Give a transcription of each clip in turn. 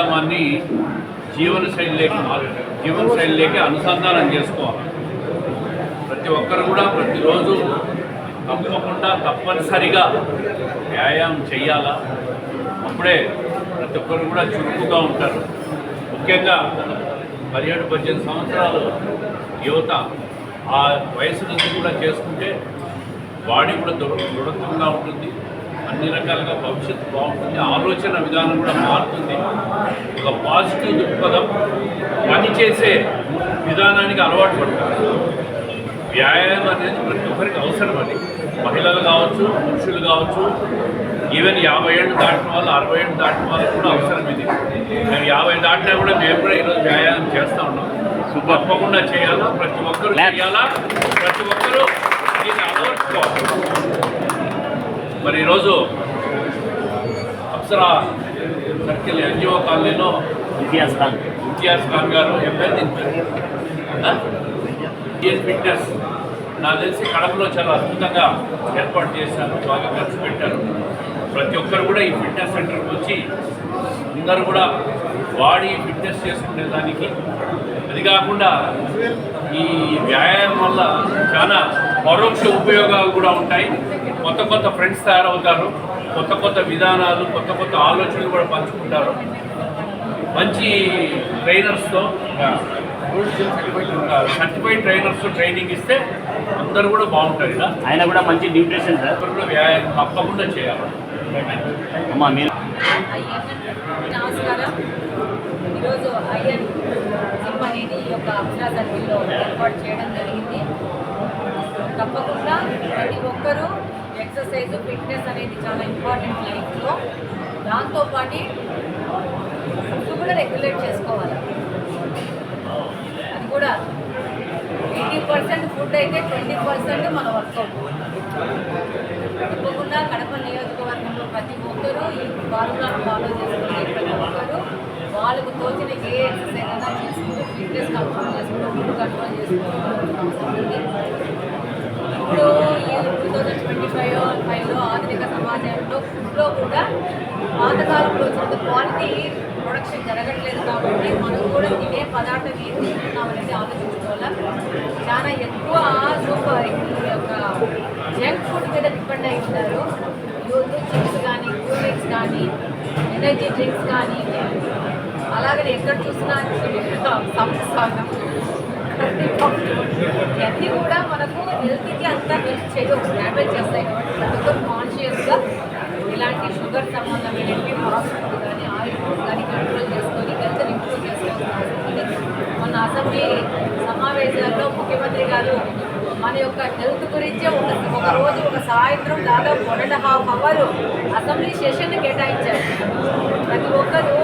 వ్యాయామాన్ని జీవన శైలిలోకి జీవన శైలిలోకి అనుసంధానం చేసుకోవాలి. ప్రతి ఒక్కరు కూడా ప్రతిరోజు తప్పకుండా తప్పనిసరిగా వ్యాయామం చేయాలా అప్పుడే ప్రతి ఒక్కరు కూడా చురుకుగా ఉంటారు. ముఖ్యంగా పదిహేడు పద్దెనిమిది సంవత్సరాలు యువత ఆ వయసు నుంచి కూడా చేసుకుంటే బాడీ కూడా దృఢ దృఢత్వంగా ఉంటుంది. అన్ని రకాలుగా భవిష్యత్తు బాగుంటుంది. ఆలోచన విధానం కూడా మారుతుంది. ఒక పాజిటివ్ దృక్పథం పనిచేసే విధానానికి అలవాటు పడతారు. వ్యాయామం అనేది ప్రతి ఒక్కరికి అవసరం అది. మహిళలు కావచ్చు పురుషులు కావచ్చు ఈవెన్ యాభై ఏళ్ళు దాటిన వాళ్ళు అరవై ఏళ్ళు దాటిన వాళ్ళకి కూడా అవసరం ఇది. మేము యాభై దాటినా కూడా మేము కూడా ఈరోజు వ్యాయామం చేస్తూ ఉన్నాం. తప్పకుండా చేయాలా? ప్రతి ఒక్కరు చేయాలా? ప్రతి ఒక్కరూ దీన్ని అలవర్చుకోవాలి. మరి ఈరోజు అప్సరా సర్కిల్ ఎన్జిఓ కాలనీలో ఇతిహాస్ ఖాన్. ఇంతియాజ్ ఖాన్ గారు ఎంపైర్ ఇండియన్ ఫిట్నెస్ నాకు తెలిసి కడపలో చాలా అద్భుతంగా ఏర్పాటు చేశారు బాగా ఖర్చు పెట్టారు. ప్రతి ఒక్కరు కూడా ఈ ఫిట్నెస్ సెంటర్కి వచ్చి అందరూ కూడా బాడీ ఫిట్నెస్ చేసుకునే దానికి. అది కాకుండా ఈ వ్యాయామం వల్ల చాలా పరోక్ష ఉపయోగాలు కూడా ఉంటాయి. కొత్త కొత్త ఫ్రెండ్స్ తయారవుతారు కొత్త కొత్త విధానాలు కొత్త కొత్త ఆలోచనలు కూడా పంచుకుంటారు. మంచి ట్రైనర్స్తో సర్టిఫైడ్ ట్రైనర్స్ ట్రైనింగ్ ఇస్తే అందరూ కూడా బాగుంటారు. ఇలా ఆయన కూడా మంచి న్యూట్రిషన్ సార్. కూడా వ్యాయామం తప్పకుండా చేయాలి. అమ్మా మీరు? నమస్కారం. ఈరోజు ఐఎన్ జిమ్ అనేది ఈ యొక్క అప్సరా సర్కిల్లో ఏర్పాటు చేయడం జరిగింది. తప్పకుండా ప్రతి ఒక్కరూ ఎక్సర్సైజ్ ఫిట్నెస్ అనేది చాలా ఇంపార్టెంట్ లైఫ్లో. దాంతోపాటు ఫుడ్ కూడా రెగ్యులేట్ చేసుకోవాలి. అది కూడా ఎయిటీ పర్సెంట్ ఫుడ్ అయితే ట్వంటీ పర్సెంట్ మన వర్కౌట్. తప్పకుండా కడప నియోజకవర్గంలో ప్రతి ఒక్కరూ ఈ ఫార్ములాను ఫాలో చేసుకుని ప్రతి ఒక్కరూ వాళ్ళకు తోచిన ఏ ఎక్సర్సైజ్ అయినా చేసుకుంటూ ఫిట్నెస్ కంట్రోల్ చేసుకుంటూ ఫుడ్ కంట్రోల్ చేసుకుంటూ ఇప్పుడు ఈ టూ థౌజండ్ ట్వంటీ ఫైవ్ ఫైవ్లో ఆధునిక సమాజంలో ఫుడ్లో కూడా పాతకాలంలో వచ్చినంత క్వాలిటీ ప్రొడక్షన్ జరగట్లేదు కాబట్టి మనం కూడా తినే పదార్థం ఏం తీసుకున్నాం ఆలోచించుకోవాలి? చాలా ఎక్కువ సూపర్ ఈ యొక్క జంక్ ఫుడ్ మీద డిపెండ్ అయి ఉన్నారు యూత్ చిప్స్ కానీ కూల్ డ్రింక్స్ కానీ ఎనర్జీ డ్రింక్స్ కానీ అలాగనే ఎక్కడ చూసినా సంస్థానం ఇవన్నీ కూడా మనకు హెల్త్కి అంతా హెల్ప్ చేయవు డ్యామేజ్ చేస్తాయి కాబట్టి ప్రతి ఒక్కరు కాన్షియస్గా ఇలాంటి షుగర్ సంబంధమైనవి హాస్పిటల్ కానీ ఆయిల్ ఫుడ్ కానీ కంట్రోల్ చేసుకొని హెల్త్ని ఇంప్రూవ్ చేసుకోవాల్సిన మొన్న అసెంబ్లీ సమావేశాల్లో ముఖ్యమంత్రి గారు మన యొక్క హెల్త్ గురించే ఒక ఒక రోజు ఒక సాయంత్రం దాదాపు one and half hour assembly session కేటాయించారు. ప్రతి ఒక్కరూ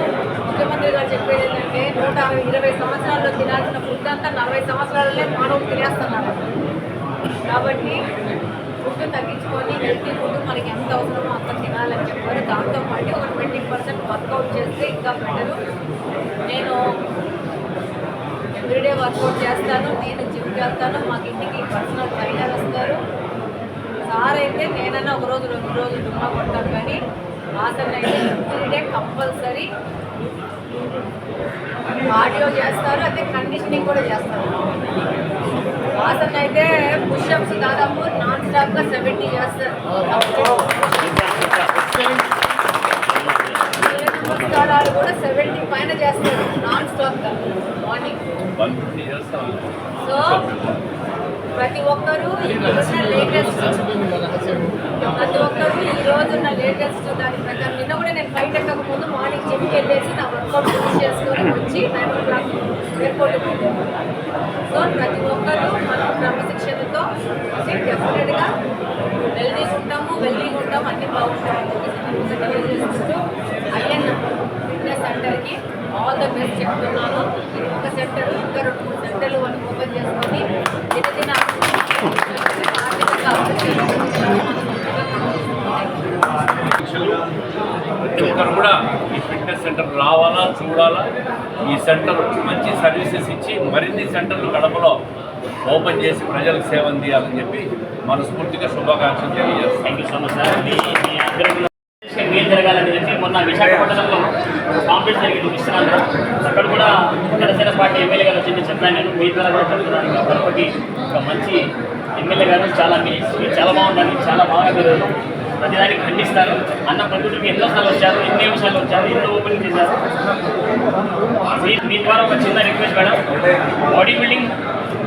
నూట ఇరవై సంవత్సరాల్లో తినాల్సిన ఫుడ్ అంతా నలభై సంవత్సరాలనే మానవులు తినేస్తున్నారు. కాబట్టి ఫుడ్ తగ్గించుకొని హెల్తీ ఫుడ్ మనకి ఎంత అవసరమో అంత తినాలని చెప్పారు. దాంతో పాటు ఒక ట్వంటీ పర్సెంట్ వర్కౌట్ చేస్తే ఇంకా బెటరు నేను ఎవ్రీడే వర్కౌట్ చేస్తాను నేను జిమ్కి వెళ్తాను మాకు ఇంటికి పర్సనల్ ట్రైనర్ వస్తారు. సార్ అయితే నేనైనా ఒక రోజు రెండు రోజులు డుమ్మా కొడతాను కానీ ఆసన్ అయితే ఎవ్రీడే కంపల్సరీ ఆడియో చేస్తారు అదే కండిషనింగ్ కూడా చేస్తారు. వాసన అయితే పుషప్స్ దాదాపు నాన్ స్టాప్గా సెవెంటీ చేస్తారు సూర్య నమస్కారాలు కూడా సెవెంటీ పైన చేస్తారు నాన్ స్టాప్గా మార్నింగ్ వన్ ఫిఫ్టీ చేస్తాం సో ప్రతి ఒక్కరూ ఇప్పుడున్న లేటెస్ట్ ప్రతి ఒక్కరూ ఈ రోజున్న లేటెస్ట్ దాని ప్రకారం నిన్న కూడా నేను బయట ఎక్కక ముందు మార్నింగ్ జిమ్కి వెళ్ళేసి నా వర్కౌట్ ఫినిష్ చేసుకొని వచ్చి నైన్ ఓ క్లాక్ సో ప్రతి ఒక్కరూ మనం క్రమశిక్షణతో డెఫినెట్గా వెళ్ళి ఉంటాము వెల్దీగా ఉంటాము అన్ని బాగుంటాము అయ్యన్న ఫిట్నెస్ సెంటర్కి ఆల్ ద బెస్ట్ చెప్తున్నాను ఒక సెంటర్ ఇంకా రెండు మూడు సెంటర్లు మనం ఓపెన్ చేసుకొని దినదిన ప్రతి ఒక్కరు కూడా ఈ ఫిట్నెస్ సెంటర్ రావాలా చూడాలా ఈ సెంటర్ మంచి సర్వీసెస్ ఇచ్చి మరిన్ని సెంటర్లు కడపలో ఓపెన్ చేసి ప్రజలకు సేవ అందియాలని చెప్పి మనస్ఫూర్తిగా శుభాకాంక్షలు తెలియజేస్తాను thank you so much sir మీ జరగాలని చెప్పి మొన్న విశాఖపట్నంలో కాంపిటీషన్ జరిగింది విశ్రాంధ్ర అక్కడ కూడా జనసేన పార్టీ ఎమ్మెల్యే గారు వచ్చి చెప్పాను నేను మీ ద్వారా కూడా చెప్తున్నాను. ఇంకా కడపకి ఒక మంచి ఎమ్మెల్యే గారు చాలా మీ చాలా బాగుండాలి చాలా బాగా మీరు ప్రతిదాన్ని ఖండిస్తారు. అన్న ప్రతికి ఎన్నోసార్లు వచ్చారు ఎన్ని నిమిషాలు వచ్చారు ఎన్నో ఓపెనింగ్ చేశారు. మీ ద్వారా ఒక చిన్న request madam. Body building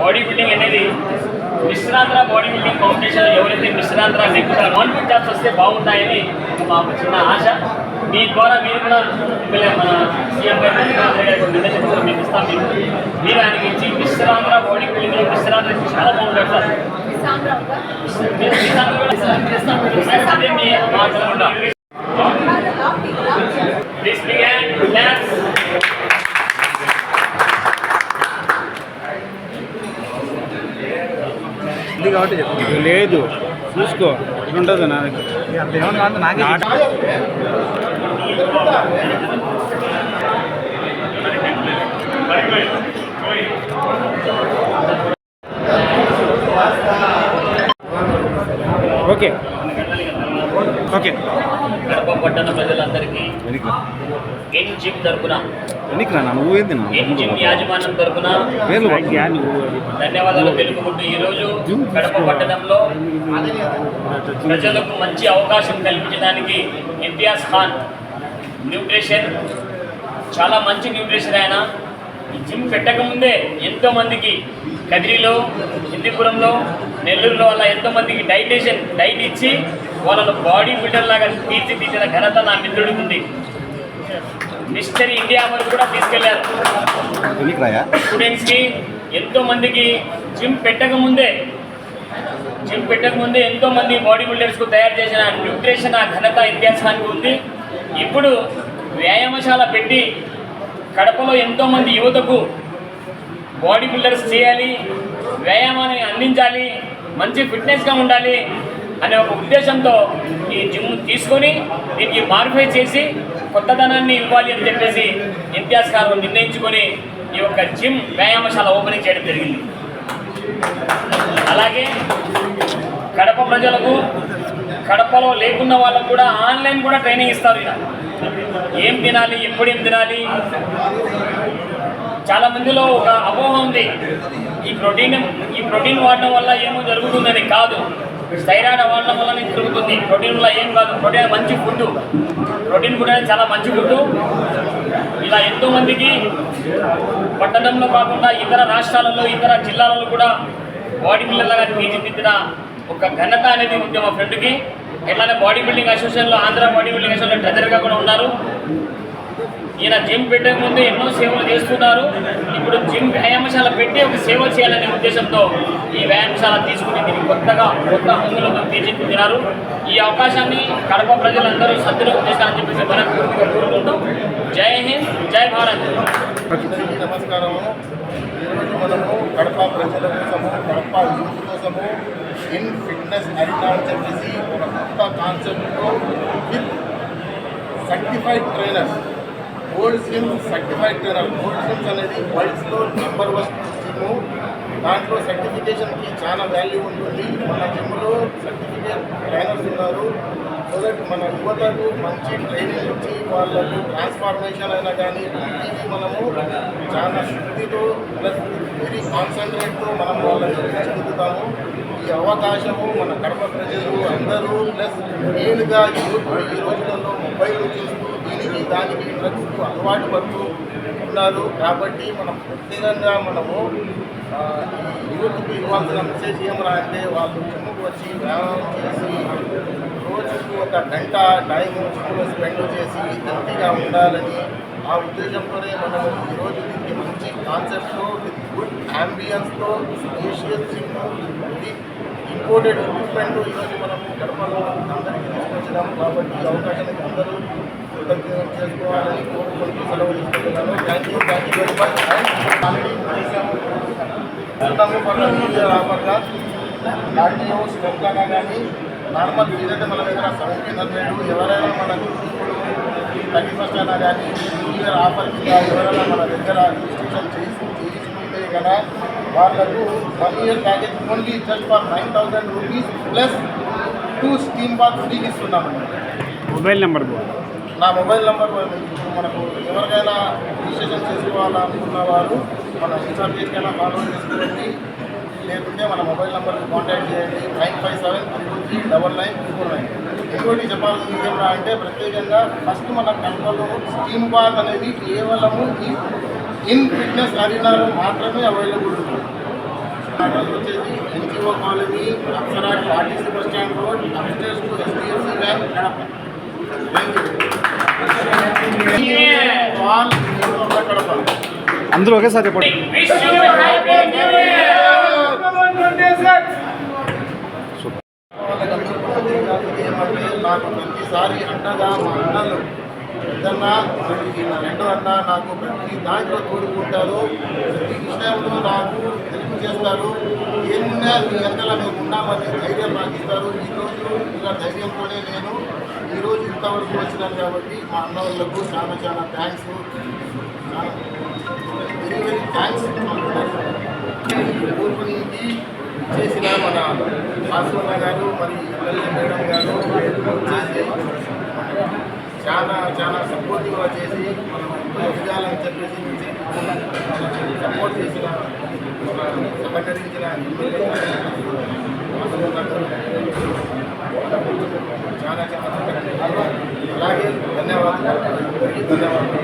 body building అనేది మిశ్రాంధ్ర బాడీ బిల్డింగ్ కాంపిటీషన్ ఎవరైతే మిశ్రాంధ్ర నెక్కుతారో గవర్నమెంట్ జాబ్స్ వస్తే బాగుంటాయని మా చిన్న ఆశ. మీ ద్వారా మీరు కూడా మన సీఎం గారు నిర్దేశం ఇస్తాం మీకు మీరు ఆయనకి ఇచ్చి విశ్రాంధ్ర బాడీ బిల్డింగ్లో విశ్రాంధ్ర చాలా బాగుంటాడు సార్. మీరు. Please begin. Dance. ఇది కాబట్టి చెప్తున్నా. లేదు చూసుకో ఇట్లుంటుంది నాకే ఓకే. ఓకే. కడప పట్టణ ప్రజలందరికీ వెనక్కి ఎన్ జిమ్ తరపున? వెనక్కి రా నువ్వు ఏంది ఎన్ జిమ్ యాజమాన్యం తరపున? పేర్లు ధన్యవాదాలు తెలుపుకుంటూ ఈరోజు కడప పట్టణంలో ప్రజలకు మంచి అవకాశం కల్పించడానికి ఇంతియాజ్ ఖాన్ న్యూట్రిషన్. చాలా మంచి న్యూట్రిషన్ ఆయన. ఈ జిమ్ పెట్టకముందే ఎంతో మందికి కదిరిలో హిందీపురంలో నెల్లూరులో అలా ఎంతో మందికి డైటేషన్ డైట్ ఇచ్చి వాళ్ళను బాడీ బిల్డర్ లాగా తీర్చిదిద్దిన ఘనత నా మిత్రుడికి ఉంది. మిస్టర్ ఇండియా వరకు కూడా తీసుకెళ్ళారు. స్టూడెంట్స్కి ఎంతో మందికి జిమ్ పెట్టకముందే జిమ్ పెట్టకముందే ఎంతో మంది బాడీ బిల్డర్స్కు తయారు చేసిన న్యూట్రిషన్ ఆ ఘనత ఇతిహాసానికి ఉంది. ఇప్పుడు వ్యాయామశాల పెట్టి కడపలో ఎంతోమంది యువతకు బాడీ బిల్డర్స్ చేయాలి వ్యాయామాన్ని అందించాలి మంచి ఫిట్నెస్గా ఉండాలి అనే ఒక ఉద్దేశంతో ఈ జిమ్ తీసుకొని దీనికి మాడిఫై చేసి కొత్తదనాన్ని ఇవ్వాలి అని చెప్పేసి ఇంతియాజ్ గారు నిర్ణయించుకొని ఈ యొక్క జిమ్ వ్యాయామశాల ఓపెనింగ్ చేయడం జరిగింది. అలాగే కడప ప్రజలకు కడపలో లేకున్న వాళ్ళకు కూడా ఆన్లైన్ కూడా ట్రైనింగ్ ఇస్తారు ఇలా. ఏం తినాలి ఎప్పుడు ఏం తినాలి? చాలా మందిలో ఒక అపోహ ఉంది. ఈ ప్రోటీన్ ఈ ప్రోటీన్ వాడడం వల్ల ఏమో జరుగుతుందని కాదు. థైరాయిడ్ వాడడం వల్ల జరుగుతుంది. ప్రోటీన్ వల్ల ఏం కాదు. ప్రోటీన్ మంచి ఫుడ్ ప్రోటీన్ ఫుడ్ అనేది చాలా మంచి ఫుడ్ ఇలా ఎంతో మందికి పట్టణంలో కాకుండా ఇతర రాష్ట్రాలలో ఇతర జిల్లాలలో కూడా బాడీ బిల్డర్లుగా తీర్చిదిద్దిన ఒక ఘనత అనేది ఉంది మా ఫ్రెండ్కి. ఎట్లానే బాడీ బిల్డింగ్ అసోసియేషన్లో ఆంధ్ర బాడీ బిల్డింగ్ అసోసియేషన్లో ట్రెజర్గా కూడా ఉన్నారు. ఈయన జిమ్ పెట్టక ముందు ఎన్నో సేవలు చేస్తున్నారు. ఇప్పుడు జిమ్ వ్యాయామశాల పెట్టి ఒక సేవ చేయాలనే ఉద్దేశంతో ఈ వ్యాయామశాల తీసుకుని దీన్ని కొత్తగా కొత్త హంగులతో తీర్చిదిద్దినారు ఈ అవకాశాన్ని కడప ప్రజలందరూ సద్వినియోగం చేశారని చెప్పేసి మనస్ఫూర్తిగా కోరుకుంటూ జై హింద్ జై భారత్. నమస్కారము. ఈరోజు మనము కడప ప్రజల కోసము కడప యూత్ కోసము ఇన్ ఫిట్నెస్ అరినా అని చెప్పేసి ఒక కొత్త కాన్సెప్ట్తో with certified trainers gold slim certified trainer. Gold skims అనేది వరల్డ్స్లో నెంబర్ వన్ జిమ్ దాంట్లో సర్టిఫికేషన్కి చాలా వాల్యూ ఉంటుంది. మన జిమ్లో సర్టిఫికేట్ ట్రైనర్స్ ఉన్నారు. సో దట్ మన యువతకు మంచి ట్రైనింగ్ ఇచ్చి వాళ్ళకు ట్రాన్స్ఫార్మేషన్ అయినా కానీ ఇది మనము చాలా శక్తితో ప్లస్ వెరీ కాన్సన్ట్రేట్తో మనం వాళ్ళని తీర్చిదిద్దుతాము ఈ అవకాశము మన కడప ప్రజలు అందరూ ప్లస్ మెయిన్గా యూత్ ఈ రోజులలో మొబైల్ చూస్తూ దీనికి దానికి డ్రగ్స్కు అలవాటు పడుతూ ఉన్నారు. కాబట్టి మనం ప్రత్యేకంగా మనము ఆ, ఇవ్వాల్సిన మెసేజ్ ఏమరా అంటే వాళ్ళు చెమ్ముకు వచ్చి వ్యాయామం చేసి రోజుకు ఒక గంట టైం జిమ్లో స్పెండ్ చేసి హెల్తీగా ఉండాలని ఆ ఉద్దేశంతోనే మనం ఈరోజు దీనికి మంచి కాన్సెప్ట్లో విత్ గుడ్ అంబియన్స్తో ఏషియన్ జిమ్ ఇది ఇంపోర్టెడ్ ఎక్విప్మెంట్ ఈరోజు మనం గడపలో అందరికీ తీసుకొచ్చినాము కాబట్టి ఈ అవకాశానికి అందరూ కృతజ్ఞత చేసుకోవాలని కోరుకుంటూ సెలవు తీసుకుంటున్నాను. Thank you thank you very much already చేసాము ఉన్నాము మన న్యూఇయర్ ఆఫర్గా. కార్డియో కానీ నార్మల్ ఏదైతే మన దగ్గర సెవెంటీన్ హండ్రెడ్ ఎవరైనా మనకు ఇప్పుడు థర్టీ ఫస్ట్ అయినా కానీ న్యూ ఇయర్ ఆఫర్ కింద ఎవరైనా మన దగ్గర రిజిస్ట్రేషన్ చేయాలి కదా? వాళ్ళకు one year package only just for nine thousand rupees plus two steam bath ఫ్రీకి ఇస్తున్నామండి మొబైల్ నెంబర్ నా మొబైల్ నెంబర్ మనకు ఎవరికైనా రిజిస్ట్రేషన్ చేసుకోవాలనుకున్న వారు మన ఇన్ఛార్జీకైనా ఫాలో చేసుకోండి. లేకుంటే మన మొబైల్ నెంబర్కి కాంటాక్ట్ చేయండి. Nine five seven triple three double nine triple nine. ఇంకోటి చెప్పాల్సింది ఏమన్నా అంటే ప్రత్యేకంగా ఫస్ట్ మన కడపలో స్టీమ్ బాత్ అనేది కేవలము ఈ ఇన్ ఫిట్నెస్ అరీనాలో మాత్రమే అవైలబుల్ ఉంది. అడ్రస్ వచ్చేసి NGO colony Apsara RTC bus stand road upstairs to HDFC bank Kadapa. అందరూ ఒకేసారి చెప్పండి నాకు ప్రతిసారి మా అన్నలు పెద్దన్న ప్రతి నా అన్న నాకు ప్రతి దాంట్లో తోడుకుంటారు ప్రతి విషయంలో నాకు తెలుపు చేస్తారు. ఏమున్నా మీ అందరూ మేము ఉన్నామని ధైర్యం నాకు ఇస్తారు. ఈరోజు ఇలా ధైర్యంతోనే నేను ఈరోజు ఇంతవరకు వచ్చినాను కాబట్టి మా అన్న వాళ్ళకు చాలా చాలా థ్యాంక్స్ వెరీ వెరీ థ్యాంక్స్ ఊరు నుంచి చేసిన మన వాసున్న గారు మరి ఎమ్మెల్యే మేడం గారు చేసి చాలా చాలా సపోర్టివ్గా చేసి మనం ఇంకా ఎదగాలని చెప్పేసి సపోర్ట్ చేసిన మన సహకరించిన చాలా చాలా అలాగే ధన్యవాదాలు. ధన్యవాదాలు.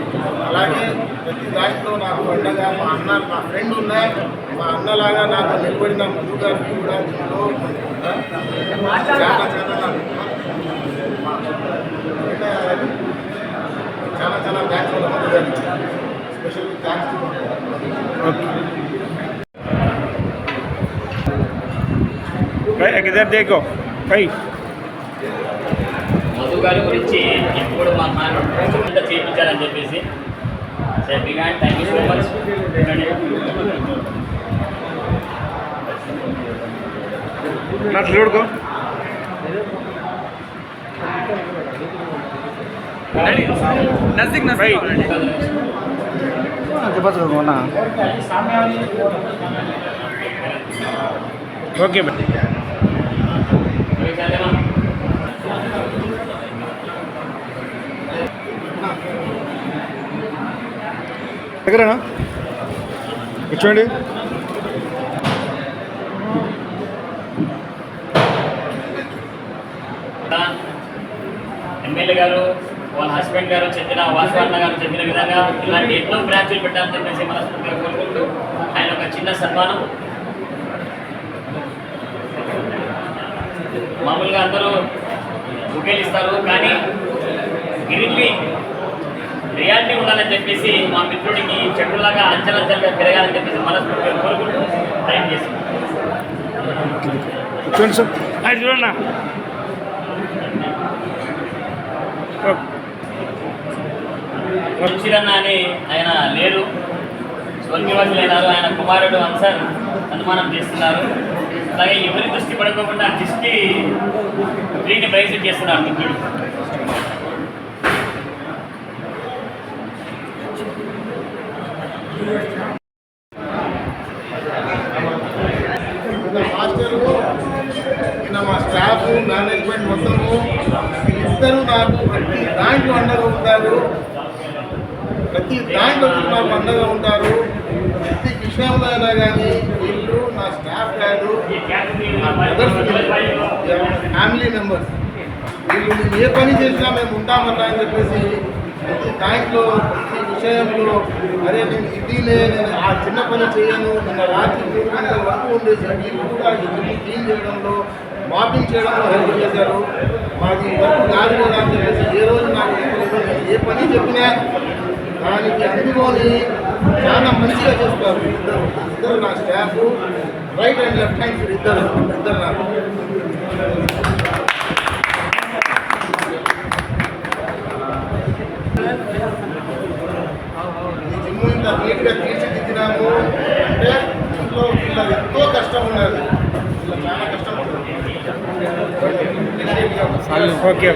అలాగే ప్రతి దాంట్లో నాకు అండగా మా అన్న మా ఫ్రెండ్ ఉన్నాయి. మా అన్నలాగా నాకు నిలబడిన ముందుగా కూడా చాలా చాలా నాకు మా చాలా చాలా థ్యాంక్స్ వాళ్ళ మధు గారికి స్పెషల్ థ్యాంక్స్ ఓకే కై ఇద్దరు దేకో. కై. మధు గారి గురించి ఎప్పుడు మా అంతా చేయించారని చెప్పేసి. హ్యాపీగా థ్యాంక్ యూ సో మచ్ చూడుకో. నజిక్ నజిక్ చెప్పచ్చు ఓకే. బాయ్ దగ్గరేనా కూర్చోండి. ఎమ్మెల్యే గారు వాళ్ళ హస్బెండ్ గారు చెప్పిన వాసవన్న గారు చెప్పిన విధంగా ఇలాంటి ఎన్నో బ్రాంచ్లు పెట్టాలని చెప్పేసి మనస్ఫూర్తిగా కోరుకుంటూ ఆయన ఒక చిన్న సన్మానం. మామూలుగా అందరూ బుకేలు కానీ గిరిల్లి రియాలిటీ ఉండాలని చెప్పేసి మా మిత్రుడికి చెట్టులాగా అంచెలంచెలుగా పెరగాలని చెప్పేసి మనస్ఫూర్తిగా కోరుకుంటూ టైం చూడన్నా. రుచిరన్న అని ఆయన లేరు స్వర్గవాసులైనారు ఆయన కుమారుడు అన్సర్ అనుమానం చేస్తున్నారు. అలాగే ఎవరి దృష్టి పడుకోకుండా దృష్టి స్త్రీని ప్రైజ్ చేస్తున్నారు మిత్రుడు నిన్న మాస్టరు నిన్న మా స్టాఫ్ మేనేజ్మెంట్ మొత్తము ఇద్దరు నాకు ప్రతి దాంట్లో అండగా ఉంటారు ప్రతి దాంట్లో వీళ్ళు నాకు అండగా ఉంటారు ప్రతి విషయంలో అయినా కానీ వీళ్ళు నా స్టాఫ్ కాదు నా బ్రదర్స్ ఫ్యామిలీ మెంబర్స్ వీళ్ళు ఏ పని చేసినా మేము ఉంటామన్నా అని చెప్పేసి ప్రతి దాంట్లో ప్రతి విషయంలో అరే నేను ఇది నేను ఆ చిన్న పని చేయను నిన్న రాత్రి గంటల వరకు ఉండేసి వీళ్ళు కూడా ఇల్లు క్లీన్ చేయడంలో మాపింగ్ చేయడంలో హెల్ప్ చేశారు. మాకు వర్క్ కాదు కదా అని చెప్పేసి ఏ రోజు నాకు ఏ పని చెప్పినా దానికి అందుకొని చాలా మంచిగా చేస్తారు. ఇద్దరు ఇద్దరు నా staff right and left hands ఇద్దరు ఇద్దరు ఇంత నీట్గా తీర్చిదిద్దినాము అంటే ఇంట్లో వీళ్ళకి ఎంతో కష్టం ఉన్నది చాలా కష్టం ఉంటుంది ఓకే